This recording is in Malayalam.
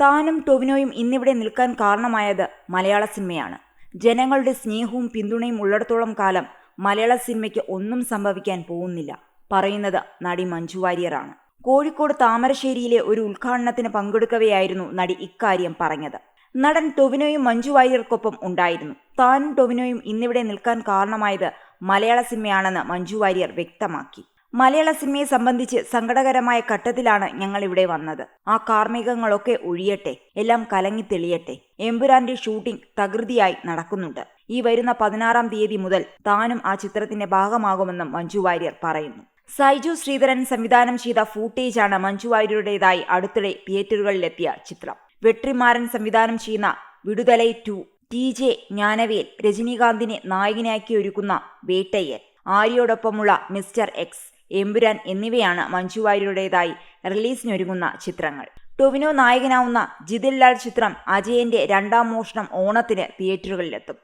താനും ടൊവിനോയും ഇന്നിവിടെ നിൽക്കാൻ കാരണമായത് മലയാള സിനിമയാണ്. ജനങ്ങളുടെ സ്നേഹവും പിന്തുണയും ഉള്ളിടത്തോളം കാലം മലയാള സിനിമയ്ക്ക് ഒന്നും സംഭവിക്കാൻ പോകുന്നില്ല പറയുന്നത് നടി മഞ്ജു വാര്യറാണ് കോഴിക്കോട് താമരശ്ശേരിയിലെ ഒരു ഉദ്ഘാടനത്തിന് പങ്കെടുക്കവെയായിരുന്നു നടി ഇക്കാര്യം പറഞ്ഞത്. നടൻ ടൊവിനോയും മഞ്ജു വാര്യർക്കൊപ്പം ഉണ്ടായിരുന്നു. താനും ടൊവിനോയും ഇന്നിവിടെ നിൽക്കാൻ കാരണമായത് മലയാള സിനിമയാണെന്ന് മഞ്ജു വാര്യർ വ്യക്തമാക്കി. മലയാള സിനിമയെ സംബന്ധിച്ച് സങ്കടകരമായ ഘട്ടത്തിലാണ് ഞങ്ങൾ ഇവിടെ വന്നത്. ആ കാർമികങ്ങളൊക്കെ ഒഴിയട്ടെ എല്ലാം കലങ്ങി തെളിയട്ടെ. എമ്പുരാന്റെ ഷൂട്ടിംഗ് തകൃതിയായി നടക്കുന്നുണ്ട്. ഈ വരുന്ന പതിനാറാം തീയതി മുതൽ താനും ആ ചിത്രത്തിന്റെ ഭാഗമാകുമെന്നും മഞ്ജു വാര്യർ പറയുന്നു. സൈജു ശ്രീധരൻ സംവിധാനം ചെയ്ത ഫൂട്ടേജാണ് മഞ്ജു വാര്യരുടേതായി അടുത്തിടെ തിയേറ്ററുകളിലെത്തിയ ചിത്രം. വെട്രിമാരൻ സംവിധാനം ചെയ്യുന്ന Viduthalai two T J Gnanavel രജനീകാന്തിനെ നായകനാക്കി ഒരുക്കുന്ന വേട്ടയ്യൻ ആര്യയോടൊപ്പമുള്ള മിസ്റ്റർ എക്സ്. എമ്പുരാൻ എന്നിവയാണ് മഞ്ജു വാര്യരുടേതായി റിലീസിനൊരുങ്ങുന്ന ചിത്രങ്ങൾ. ടൊവിനോ നായകനാവുന്ന ജിതിൽ ലാൽ ചിത്രം അജയന്റെ രണ്ടാം മോഷണം ഓണത്തിന് തിയേറ്ററുകളിലെത്തും.